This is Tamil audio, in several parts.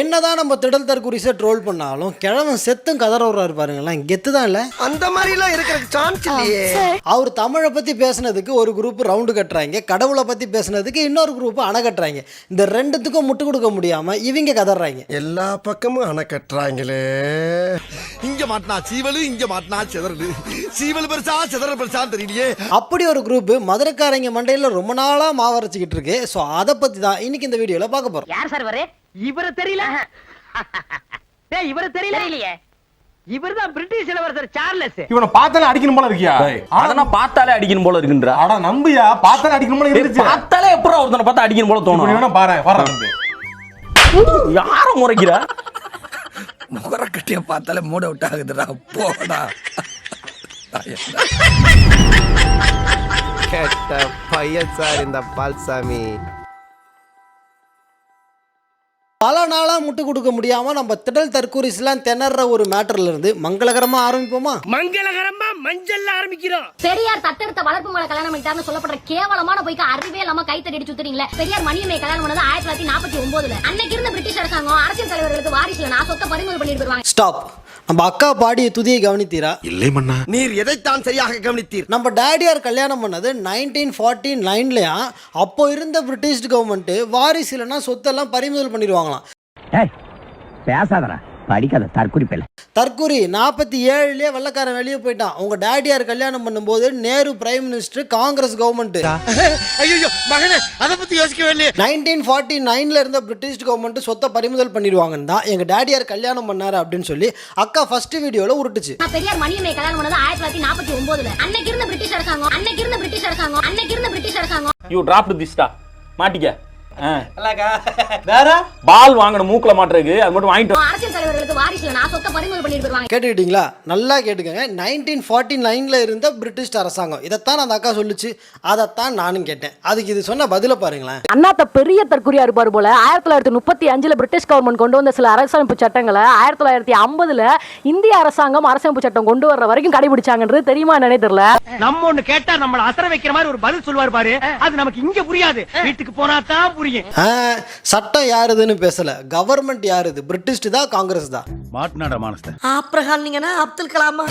என்னதான் நம்ம திடல் தற்குறிசை ட்ரோல் பண்ணாலும் கிழவன் செத்தும் கதறவுறாரு பாருங்களேன். கெத்து தான் இல்லை? அந்த மாதிரிலாம் இருக்கிறதுக்கு சான்ஸ் இல்லையே. அவர் தமிழை பற்றி பேசுனதுக்கு ஒரு குரூப் ரவுண்டு கட்டுறாங்க. கடவுளை பற்றி பேசுனதுக்கு இன்னொரு குரூப் அணை கட்டுறாங்க. இந்த ரெண்டுத்துக்கும் முட்டு கொடுக்க முடியாமல் இவங்க கதறாங்க. எல்லா பக்கமும் அணை கட்டுறாங்களே. இங்க மாட்டினா சீவலு இங்க மாட்டினா சிதறலு. சீவல் பெருசா சிதறல் பெருசா தெரியலையே. அப்படி ஒரு குரூப் மதுரைக்காரங்க மண்டையில் ரொம்ப நாளாக மாவரைச்சிக்கிட்டு இருக்கு. ஸோ அதை பற்றி தான் இன்னைக்கு இந்த வீடியோவில் பார்க்க போகிறோம் யார் சார் இவரு தெரியல? டேய் இவரு தெரியல? தெரியலையே. இவர்தான் பிரிட்டிஷ் இளவரசர் சார்லஸ். இவனை பார்த்தாலே அடிக்கணும் போல இருக்கியா? அத நான் பார்த்தாலே அடிக்கணும் போல இருக்குன்ற? அட நம்பியா? பார்த்தாலே அடிக்கணும் போல இருந்துச்சு. பார்த்தாலே எப்பறம் ஒருத்தனை பார்த்தா அடிக்கணும் போல தோணும்? வேணா பாரு வர தம்பி. யார முறைக்கிறா? முகரக்கட்டிய பார்த்தாலே மூட அவுட் ஆகுதுடா போடா. கெட்ட பையன் சார் இந்த பால்சாமி. பல நாளாக முட்டு கொடுக்க முடியாமல் நம்ம திடல் தற்கூரிஸ்லாம் திணற ஒரு மேட்டர்ல இருந்து மங்களகரமாக ஆரம்பிப்போமா? மங்களகரமா மஞ்சள்ல ஆரம்பிக்கிறோம். பெரியார் தத்தெடுத்த வளர்ப்பு மலை கல்யாணம் பண்ணிட்டாருன்னு சொல்லப்படுற கேவலமான போய்க்கு அறிவே இல்லாம கை தட்டி சுத்துறீங்களே. பெரியார் மணியம்மை கல்யாணம் பண்ணது ஆயிரத்தி தொள்ளாயிரத்தி நாற்பத்தி ஒன்பதுல. அன்னைக்கு இருந்த பிரிட்டிஷ் அரசாங்கம் அரசியல் தலைவர்களுக்கு வாரிசுல நான் சொத்தை பறிமுதல் பண்ணிட்டு போயிருவாங்க. ஸ்டாப் நம்ம அக்கா பாடிய துதியை கவனித்தீரா? நீர் எதைத்தான் சரியாக கவனித்தீர்? நம்ம டேடியார் கல்யாணம் பண்ணது? நைன்டீன் ஃபார்ட்டி நைன்லையா அப்போ இருந்த பிரிட்டிஷ் கவர்மெண்ட்டு வாரிசு இல்லைன்னா சொத்தெல்லாம் பறிமுதல் பண்ணிடுவாங்களாம். பேசாதடா. படிக்காத தற்குறிப்பில் தற்கூரி நாற்பத்தி ஏழுலேயே வெள்ளக்காரன் வெளியே போயிட்டான். உங்கள் டேடியார் கல்யாணம் பண்ணும்போது Nehru prime minister Congress government. ஐயோ மகனே அத பத்தி யோசிக்கவே இல்லையே. நைன்டீன் ஃபார்ட்டி நைனில் இருந்த பிரிட்டிஷ் கவர்மெண்ட் சொத்தை பறிமுதல் பண்ணிடுவாங்கன்னு தான் எங்கள் டேடியார் கல்யாணம் பண்ணாரு அப்படின்னு சொல்லி அக்கா ஃபர்ஸ்ட் வீடியோவில் உருட்டுச்சு. பெரியார் மணியம்மை கல்யாணம் பண்ணது ஆயிரத்தி தொள்ளாயிரத்தி நாற்பத்தி ஒன்பதுல அன்னைக்கு இருந்த பிரிட்டிஷ் அரசாங்கம் அன்னைக்கு இருந்த பிரிட்டிஷ் அரசாங்கம் அன்னைக்கு இருந்த பிரிட்டிஷ் அரசாங்கம். யூ டிராப்ட் திஸ்டா மாட்டிக்க. வேற? பால் வாங்கணும் மூக்குல மாட்டுறதுக்கு அது மட்டும் வாங்கிட்டு. அரசியல் தலைவர்களுக்கு வாரிசுல நான் சொத்தை பறிமுதல் பண்ணிட்டு போயிருவாங்க. கேட்டுக்கிட்டீங்களா? நல்லா கேட்டுக்கங்க. நைன்டீன் ஃபார்ட்டி நைனில் இருந்த பிரிட்டிஷ் அரசாங்கம். இதைத்தான் அந்த அக்கா சொல்லுச்சு. அதைத்தான் நானும் கேட்டேன். அதுக்கு இது சொன்ன பதில பாருங்களேன். அண்ணாத்த பெரிய தற்கொலையா இருப்பாரு போல. ஆயிரத்தி தொள்ளாயிரத்தி முப்பத்தி அஞ்சுல பிரிட்டிஷ் கவர்மெண்ட் கொண்டு வந்த சில அரசமைப்பு சட்டங்களை ஆயிரத்தி தொள்ளாயிரத்தி ஐம்பதுல இந்திய அரசாங்கம் அரசமைப்பு சட்டம் கொண்டு வர்ற வரைக்கும் கடைபிடிச்சாங்கன்றது தெரியுமா என்னன்னே தெரியல. நம்ம ஒண்ணு கேட்டா நம்மள அசர வைக்கிற மாதிரி ஒரு பதில் சொல்லுவார் பாரு. அது நமக்கு இங்க புரியாது. வீட்டுக்கு போனா தான் புரியும் சட்டம் யாருதுன்னு பேசல. கவர்மெண்ட் யாருது? பிரிட்டிஷ் தான் காங்கிரஸ் தான். ஆப்ரஹால் அப்துல் கலாமா?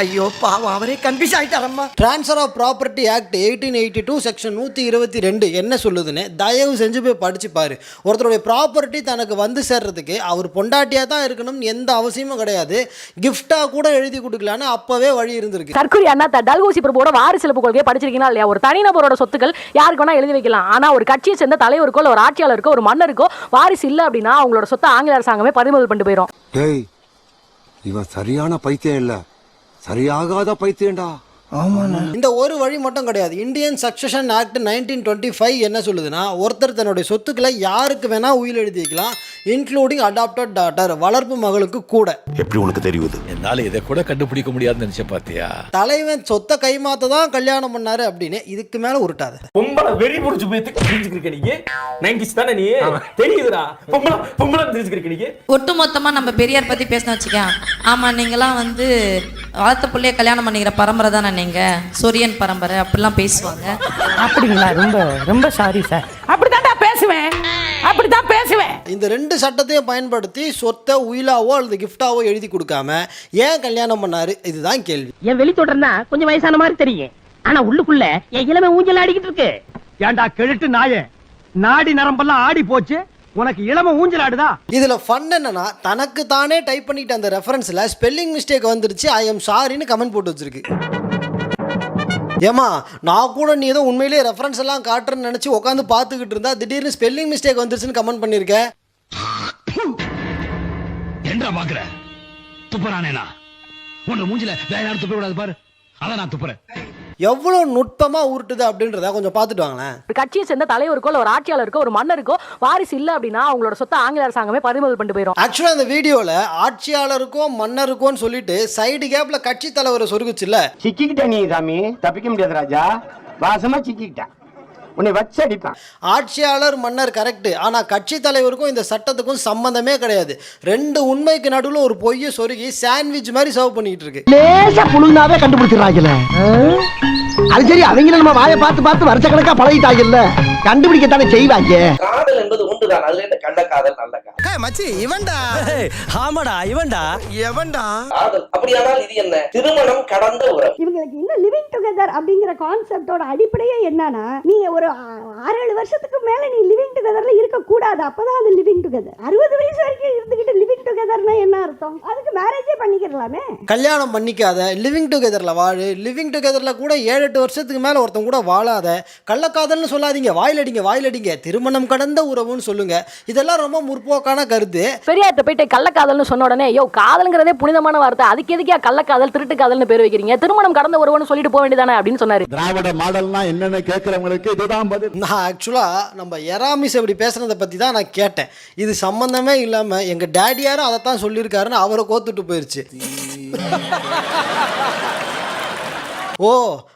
ஐயோ பாவம் அவரே confuse ஆயிட்டாரம்மா transfer of property act eighteen eighty two section நூற்றி இருபத்தி ரெண்டு என்ன சொல்லுதுன்னு தயவு செஞ்சு போய் படிச்சு பாரு ஒருத்தருடைய ப்ராப்பர்ட்டி தனக்கு வந்து சேர்றதுக்கு அவர் பொண்டாட்டியாக தான் இருக்கணும்னு எந்த அவசியமும் கிடையாது கிஃப்டாக கூட எழுதி கொடுக்கலான்னு அப்போவே வழி இருந்திருக்கு தற்கொலை அண்ணாத்த டல்கோசி பிரபுவோட வாரிசிலப்பு கொள்கையை படிச்சிருக்கீங்களா இல்லையா ஒரு தனிநபரோட சொத்துக்கள் யாருக்கு வேணா எழுதி வைக்கலாம் ஆனா ஒரு கட்சியை சேர்ந்த தலைவருக்கோ இல்ல ஒரு ஆட்சியாளருக்கோ ஒரு மன்னருக்கோ வாரிசு இல்ல அப்படின்னா அவங்களோட சொத்தை ஆங்கில அரசாங்கமே பறிமுதல் பண்ணிட்டு போயிடும் டேய் இவன் சரியான பைத்தியம் இல்ல சரியாகாத பைத்தியம்டா. இந்த ஒரு வழி மட்டும் கிடையாது. Indian succession act nineteen twenty five என்ன சொல்லுதுன்னா ஒருத்தர் தன்னுடைய சொத்துக்களை யாருக்கு வேணா உயில் எழுதி வைக்கலாம் இன்க்ளூடிங் அடாப்டட் டாட்டர் வளர்ப்பு மகளுக்கு கூட. எப்படி உனக்கு தெரியுது? என்னால இதை கூட கண்டுபிடிக்க முடியாதுன்னு நினைச்ச பாத்தியா? தலைவன் சொத்தை கைமாத்த தான் கல்யாணம் பண்ணாரு அப்படின்னு இதுக்கு மேல உருட்டாத. பொம்பளை வெறி புடிச்சு போய் தெரிஞ்சுக்கிருக்க நீ. நைன்டிஸ் தானே நீ? தெரியுதுடா. பொம்பளை பொம்பளை தெரிஞ்சுக்கிருக்க நீ. ஒட்டு மொத்தமா நம்ம பெரியார் பத்தி பேசணும் வச்சுக்க ஆமா நீங்களாம் வந்து வளர்த்த பிள்ளைய கல்யாணம் பண்ணிக்கிற பரம்பரை தானே நீங்க? சொரியன் பரம்பரை அப்படிலாம் பேசுவாங்க. அப்படிங்களா? ரொம்ப ரொம்ப சாரி சார் அப்படித்தான்டா பேசுவேன். அப்படித்தான் பேசுவேன். இந்த ரெண்டு சட்டத்தையும் பயன்படுத்தி சொத்தை உயிலாவோ அல்லது கிஃப்டாவோ எழுதி கொடுக்காம ஏன் கல்யாணம் பண்ணாரு? இதுதான் கேள்வி. என் வெளி தொடர்னா கொஞ்சம் வயசான மாதிரி தெரியும். ஆனா உள்ளுக்குள்ள என் இளமை ஊஞ்சல் ஆடிக்கிட்டு இருக்கு. ஏன்டா கெழுட்டு நாயே? நாடி நரம்பெல்லாம் ஆடி போச்சு. உனக்கு இளமை ஊஞ்சல் ஆடுதா இதுல ஃபன் என்னன்னா தனக்கு தானே டைப் பண்ணிட்ட அந்த ரெஃபரன்ஸ்ல ஸ்பெல்லிங் மிஸ்டேக் வந்துருச்சு ஐ எம் சாரின்னு கமெண்ட் போட்டு வச்சிருக்கு. ஏமா நான் கூட நீ ஏதோ உண்மையிலேயே ரெஃபரன்ஸ் எல்லாம் காட்டுறேன்னு நினைச்சு உட்காந்து பார்த்துக்கிட்டு இருந்தா திடீர்னு ஸ்பெல்லிங் மிஸ்டேக் வந்துருச்சுன்னு கமெண்ட் பண்ணிருக்க? என்ன பாக்குற? துப்புறானேனா உன்னை மூஞ்சில வேற யாரும் துப்ப கூடாது பாரு. அதான் நான் துப்புறேன். எவ்வளவு நுட்பமா உருட்டுது அப்படின்றத கொஞ்சம் பார்த்துட்டு வாங்களேன். ஒரு கட்சியை சேர்ந்த தலைவருக்கோ இல்ல ஒரு ஆட்சியாளருக்கோ ஒரு மன்னருக்கோ வாரிசு இல்ல அப்படின்னா அவங்களோட சொத்தை ஆங்கில அரசாங்கமே பறிமுதல் பண்ணிட்டு போயிடும் ஆக்சுவலாக அந்த வீடியோவில் ஆட்சியாளருக்கும் மன்னருக்கும் சொல்லிட்டு சைடு கேப்பில் கட்சி தலைவரை சொருகுச்சுல்ல. சிக்கிக்கிட்ட நீ சாமி. தப்பிக்க முடியாது ராஜா. வாசமா சிக்கிக்கிட்ட. உன்னை வச்சு அடிப்பான். ஆட்சியாளர் மன்னர் கரெக்ட் ஆனால் கட்சி தலைவருக்கும் இந்த சட்டத்துக்கும் சம்மந்தமே கிடையாது. ரெண்டு உண்மைக்கு நடுவில் ஒரு பொய்யை சொருகி சாண்ட்விச் மாதிரி சர்வ் பண்ணிட்டு இருக்கு. லேசா புழுந்தாவே கண்டுபிடிச்சிடறாங்களே. அது சரி அவங்க நம்ம வாயை பார்த்து பார்த்து வருஷ கணக்கா பழகிட்டாங்கல்ல கண்டுபிடிக்கத்தானே செய்வாங்க. காதல் என்பது ஒன்றுதான். அதுல இந்த கள்ள காதல் நல்ல காதல். மச்சி இவன்டா. ஆமாடா இவன்டா. எவன்டா? காதல். அப்படியானால் இது என்ன? திருமணம் கடந்த உறவு. இவங்களுக்கு இன்னும் லிவிங் டுகெதர் அப்படிங்கிற கான்செப்டோட அடிப்படையே என்னன்னா நீங்க ஒரு ஆறு ஏழு வருஷத்துக்கு மேல நீ லிவிங் டுகெதர்ல இருக்க கூடாது அப்பதான் அது லிவிங் டுகெதர் அறுபது வயசு வரைக்கும் இருந்துகிட்டு லிவிங் டுகெதர்னா என்ன அர்த்தம்? அதுக்கு மேரேஜே பண்ணிக்கிறலாமே. கல்யாணம் பண்ணிக்காத லிவிங் டுகெதரில் வாழு லிவிங் டுகெதரில் கூட ஏழு எட்டு வருஷத்துக்கு மேலே ஒருத்தன் கூட வாழாத கள்ளக்காதல்னு சொல்லாதீங்க வாயிலடிங்க வாயிலடிங்க திருமணம் கடந்த உறவுன்னு சொல்லுங்க. இதெல்லாம் ரொம்ப முற்போக்கான கருத்து. பெரியார்ட்ட போயிட்டு கள்ளக்காதல்னு சொன்ன உடனே யோ காதல்ங்கிறதே புனிதமான வார்த்தை. அதுக்கு எதுக்கே கள்ளக்காதல் திருட்டு காதல்னு பேர் வைக்கிறீங்க? திருமணம் கடந்த ஒருவன் சொல்லிட்டு போக வேண்டியதானே? அப்படின்னு சொன்னாரு. திராவிட மாடல்னா என்னன்னு கேக்குறவங்களுக்கு இதுதான் பதில். நான் ஆக்சுவலாக நம்ம எராமிஸ் இப்படி பேசுனதை பற்றி தான் நான் கேட்டேன். இது சம்மந்தமே இல்லாமல் எங்கள் டேடியாரும் அதை தான் சொல்லியிருக்காருன்னு அவரை கோத்துட்டு போயிடுச்சு ஓ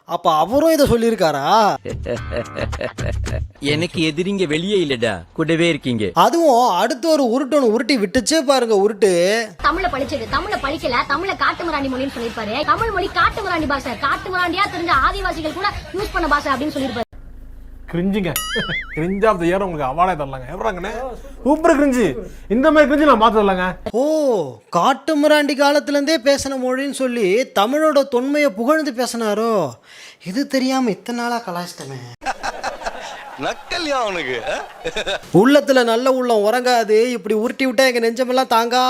அப்போ அவரும் இதை சொல்லியிருக்காரா? எனக்கு எதிரிங்க வெளியே இல்லடா. கூடவே இருக்கீங்க. அதுவும் அடுத்து ஒரு உருட்டுன்னு உருட்டி விட்டுச்சே பாருங்க உருட்டு. தமிழ படிச்சது தமிழ படிக்கல தமிழ காட்டுமிராண்டி மொழின்னு சொல்லிருப்பாரு தமிழ் மொழி காட்டுமிராண்டி பாஷை. காட்டுமிராண்டியா தெரிஞ்ச ஆதிவாசிகள் கூட யூஸ் பண்ண பாஷை அப்படின்னு சொல்லிருப்பாரு கிரிஞ்சுங்க. கிரிஞ்ச் ஆஃப் த இயர் உங்களுக்கு அவார்டே தரலாங்க. எவ்வளோங்கண்ணே சூப்பர் கிரிஞ்சு. இந்த மாதிரி கிரிஞ்சு நான் பார்த்து தரலாங்க ஓ காட்டு மிராண்டி காலத்துலேருந்தே பேசின மொழின்னு சொல்லி தமிழோட தொன்மையை புகழ்ந்து பேசினாரோ? இது தெரியாமல் இத்தனை நாளாக கலாச்சிட்டமே நக்கல்யா அவனுக்கு உள்ளத்துல நல்ல உள்ளம் உறங்காது இப்படி உருட்டி விட்டா எங்க நெஞ்சமெல்லாம் தாங்கா.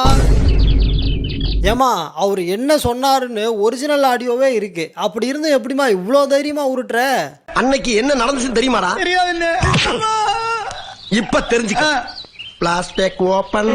ஏமா அவர் என்ன சொன்னாருன்னு ஒரிஜினல் ஆடியோவே இருக்கு. அப்படி இருந்தும் எப்படிமா இவ்வளோ தைரியமா உருட்டுற? அன்னைக்கு என்ன நடந்துச்சுன்னு தெரியுமாடா? தெரியாது இப்ப தெரிஞ்சுக்க. பிளாஸ்டிக் ஓபன்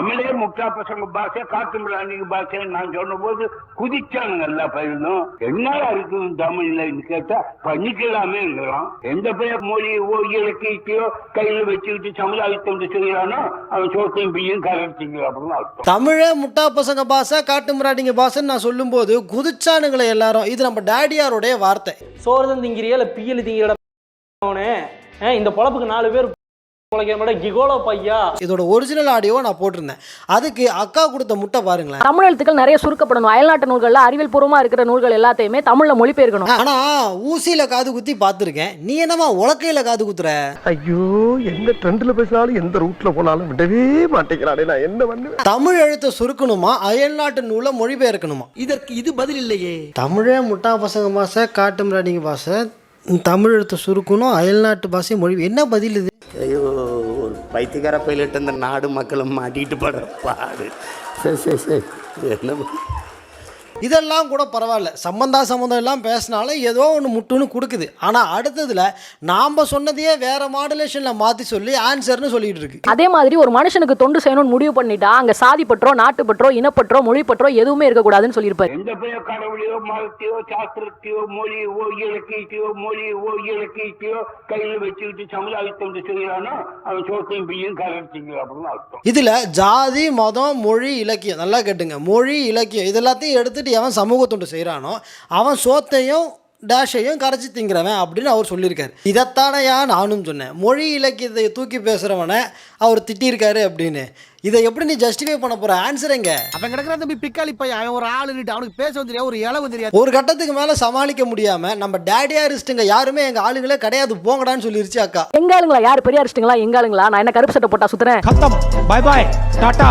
தமிழே முக்கா பசங்க பாஷை காட்டு மிராண்டிங்க பாஷை நான் சொன்ன போது குதிச்சானுங்க எல்லா பயிலும் என்னடா இருக்குது தமிழ்ல கேட்டா பண்ணிக்கலாமேங்கிறான். எந்த பெயர் மொழி ஓ இலக்கியத்தையோ கையில வச்சுக்கிட்டு சமுதாயத்தை செய்யறானோ அவன் சோத்தையும் பையும் கலர்த்திங்க அப்படின்னு அர்த்தம். தமிழே முட்டா பசங்க பாசை காட்டு மிராண்டிங்க பாசன்னு நான் சொல்லும்போது குதிச்சானுங்களே எல்லாரும். இது நம்ம டேடியாருடைய வார்த்தை. சோறு தான் திங்கிறியா இல்ல பியல் திங்கிற அவனே ஆ, இந்த பொழப்புக்கு நாலு பேர் கிகோலோ பையா? இதோட ஒரிஜினல் ஆடியோவை நான் போட்டிருந்தேன். அதுக்கு அக்கா கொடுத்த முட்டை பாருங்களேன். தமிழ் எழுத்துக்கள் நிறைய சுருக்கப்படணும். அயல்நாட்டு நூல்கள்ல அறிவியல் பூர்வமா இருக்கிற நூல்கள் எல்லாத்தையுமே தமிழ்ல மொழிபெயர்க்கணும். ஆனா ஊசியில காது குத்தி பார்த்துருக்கேன். நீ என்னமா உலக்கையில காது குத்துற? ஐயோ எந்த ட்ரெண்ட்ல பேசினாலும் எந்த ரூட்ல போனாலும் விடவே மாட்டேங்கிறானே நான் என்ன பண்ணுவேன்? தமிழ் எழுத்தை சுருக்கணுமா? அயல்நாட்டு நூலை மொழிபெயர்க்கணுமா? இதற்கு இது பதில் இல்லையே. தமிழே முட்டா பசங்க பாஷை காட்டு மிராடிங்க பாஷை தமிழ் எழுத்தை சுருக்கணும் அயல்நாட்டு பாஷை மொழி என்ன பதில் இது? பைத்தியக்கார பைலட் அந்த நாடு மக்களும் மாட்டிட்டு படுற பாடு. சரி சரி சரி என்ன இதெல்லாம் கூட பரவாயில்ல. சம்பந்தா சம்பந்தம் எல்லாம் பேசினாலும் ஏதோ ஒன்று முட்டுன்னு கொடுக்குது. ஆனால் அடுத்ததுல நாம் சொன்னதையே வேற மாடுலேஷனில் மாற்றி சொல்லி ஆன்சர்னு சொல்லிட்டு இருக்கு. அதே மாதிரி ஒரு மனுஷனுக்கு தொண்டு செய்யணும்னு முடிவு பண்ணிட்டா அங்க சாதி பற்றோ நாட்டு பற்றோ இனப்பற்றோ மொழி பற்றோ எதுவுமே இருக்கக்கூடாதுன்னு சொல்லியிருப்பாரு. எந்த பெயர் கடவுளையோ மதத்தையோ சாஸ்திரத்தையோ மொழியோ இலக்கியத்தையோ மொழியோ இலக்கியத்தையோ கையில வச்சுக்கிட்டு சமுதாயத்தை செய்யறானோ அவன் சோத்தையும் பையும் கலர்த்திங்க அப்படின்னு அர்த்தம். இதில் ஜாதி மதம் மொழி இலக்கியம் நல்லா கேட்டுங்க. மொழி இலக்கியம் இது எல்லாத்தையும் எடுத்துட்டு எவன் சமூக தொண்டு செய்கிறானோ அவன் சோத்தையும் டேஷையும் கரைச்சி திங்கிறவன் அப்படின்னு அவர் சொல்லியிருக்காரு. இதைத்தானையா நானும் சொன்னேன். மொழி இலக்கியத்தை தூக்கி பேசுகிறவனை அவர் திட்டியிருக்காரு அப்படின்னு. இதை எப்படி நீ ஜஸ்டிஃபை பண்ண போற? ஆன்சர் எங்க? அவன் கிடக்குற தம்பி பிக்காளி பையன் அவன் ஒரு ஆளு அவனுக்கு பேச தெரியாது ஒரு இளவு தெரியாது ஒரு கட்டத்துக்கு மேல சமாளிக்க முடியாம நம்ம டேடியாரிஸ்ட்டுங்க யாருமே எங்க ஆளுங்களே கிடையாது போங்கடான்னு சொல்லிருச்சு அக்கா. எங்க ஆளுங்களா? யார்? பெரியாரிஸ்ட்டுங்களா எங்க ஆளுங்களா? நான் என்ன கருப்பு சட்டை போட்டா சுத்துறேன்? கத்தம் பை பாய் டாடா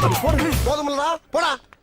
போதுமில்லடா போடா